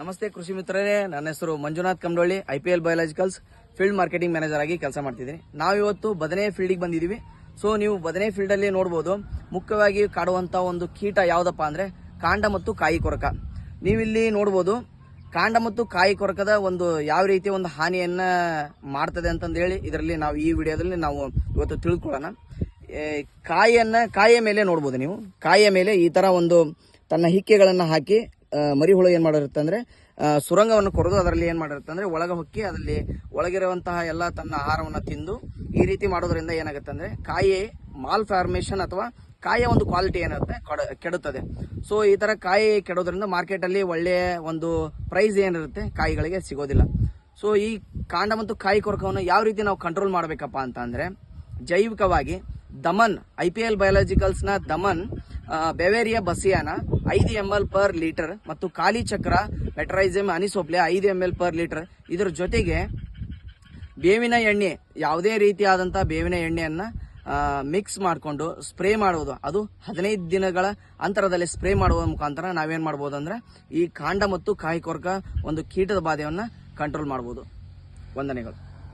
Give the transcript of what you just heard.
ನಮಸ್ತೆ ಕೃಷಿ ಮಿತ್ರರೇ, ನನ್ನ ಹೆಸರು Manjunath Kamdolli I P L biologicals field marketing manager ಆಗಿ ಕೆಲಸ ಮಾಡ್ತಿದ್ದೀನಿ. ನಾವಿವತ್ತು ಬದನೆ ಫೀಲ್ಡಿಗೆ ಬಂದಿದ್ದೀವಿ ಸೊ ನೀವು ಬದನೆ ಫೀಲ್ಡಲ್ಲಿ ನೋಡ್ಬೋದು. ಮುಖ್ಯವಾಗಿ ಕಾಡುವಂಥ ಒಂದು ಕೀಟ ಯಾವುದಪ್ಪ ಅಂದರೆ ಕಾಂಡ ಮತ್ತು ಕಾಯಿ ಕೊರಕ. ನೀವಿಲ್ಲಿ ನೋಡ್ಬೋದು, ಕಾಂಡ ಮತ್ತು ಕಾಯಿ ಕೊರಕದ ಒಂದು ಯಾವ ರೀತಿ ಒಂದು ಹಾನಿಯನ್ನ ಮಾಡ್ತದೆ ಅಂತಂದೇಳಿ ಇದರಲ್ಲಿ ನಾವು ಈ ವಿಡಿಯೋದಲ್ಲಿ ನಾವು ಇವತ್ತು ತಿಳ್ಕೊಳ್ಳೋಣ. ಕಾಯಿಯನ್ನ, ಕಾಯಿಯ ಮೇಲೆ ನೋಡ್ಬೋದು ನೀವು. ಕಾಯಿಯ ಮೇಲೆ ಈ ಥರ ಒಂದು ತನ್ನ ಹಿಕ್ಕೆಗಳನ್ನು ಹಾಕಿ ಆ, ಮರಿಹುಳು ಏನು ಮಾಡಿರುತ್ತೆ ಅಂದ್ರೆ ಸುರಂಗವನ್ನು ಕೊರೆದು ಅದರಲ್ಲಿ ಏನು ಮಾಡಿರುತ್ತೆ ಅಂದ್ರೆ ಒಳಗೆ ಹೊಕ್ಕಿ ಅದರಲ್ಲಿ ಒಳಗಿರುವಂತಹ ಎಲ್ಲ ತನ್ನ ಆಹಾರವನ್ನು ತಿಂದು ಈ ರೀತಿ ಮಾಡೋದ್ರಿಂದ ಏನಾಗುತ್ತೆ ಅಂದ್ರೆ ಕಾಯಿ ಮಾಲ್ ಫಾರ್ಮೇಷನ್ ಅಥವಾ ಕಾಯಿಯ ಒಂದು ಕ್ವಾಲಿಟಿ ಏನಿರುತ್ತೆ ಕೊಡ ಕೆಡುತ್ತದೆ. ಸೊ ಈ ಥರ ಕಾಯಿ ಕೆಡೋದ್ರಿಂದ ಮಾರ್ಕೆಟ್ ಅಲ್ಲಿ ಒಳ್ಳೆಯ ಒಂದು ಪ್ರೈಸ್ ಏನಿರುತ್ತೆ ಕಾಯಿಗಳಿಗೆ ಸಿಗೋದಿಲ್ಲ. ಸೊ ಈ ಕಾಂಡ ಮತ್ತು ಕಾಯಿ ಕೊರಕವನ್ನು ಯಾವ ರೀತಿ ನಾವು ಕಂಟ್ರೋಲ್ ಮಾಡಬೇಕಪ್ಪ ಅಂತ ಜೈವಿಕವಾಗಿ ದಮನ್ ಐ ಪಿ ಎಲ್ ಬಯಾಲಜಿಕಲ್ಸ್ನ ದಮನ್ ಬೆವೇರಿಯಾ ಬಸಿಯಾನ ಐದು ಎಂ ಎಲ್ ಪರ್ ಲೀಟರ್ ಮತ್ತು ಖಾಲಿ ಚಕ್ರ ಮೆಟ್ರೈಸಮ್ ಅನಿಸೋಪ್ಲೆ ಐದು ಎಂ ಎಲ್ ಪರ್ ಲೀಟರ್ ಇದರ ಜೊತೆಗೆ ಬೇವಿನ ಎಣ್ಣೆ, ಯಾವುದೇ ರೀತಿಯಾದಂಥ ಬೇವಿನ ಎಣ್ಣೆಯನ್ನು ಮಿಕ್ಸ್ ಮಾಡಿಕೊಂಡು ಸ್ಪ್ರೇ ಮಾಡುವುದು. ಅದು ಹದಿನೈದು ದಿನಗಳ ಅಂತರದಲ್ಲಿ ಸ್ಪ್ರೇ ಮಾಡುವ ಮುಖಾಂತರ ನಾವೇನು ಮಾಡ್ಬೋದು ಅಂದ್ರೆ ಈ ಕಾಂಡ ಮತ್ತು ಕಾಯಿ ಕೊರಕ ಒಂದು ಕೀಟದ ಬಾಧೆಯನ್ನು ಕಂಟ್ರೋಲ್ ಮಾಡ್ಬೋದು. ವಂದನೆಗಳು.